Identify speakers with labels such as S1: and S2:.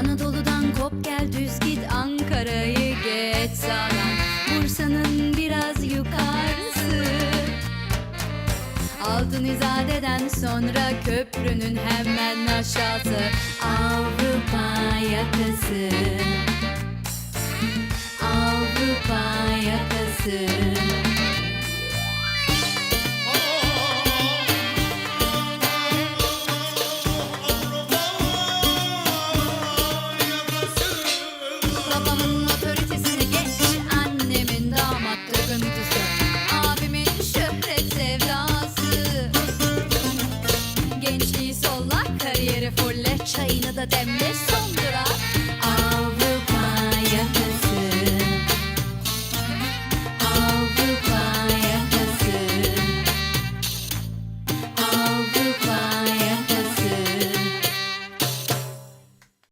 S1: Anadolu'dan kop gel düz git Ankara'yı geç sağdan Bursa'nın biraz yukarısı. Altın izadeden sonra köprünün hemen aşağısı. Avrupa yakası Gençliği solla kariyeri fulle Çayını da demle son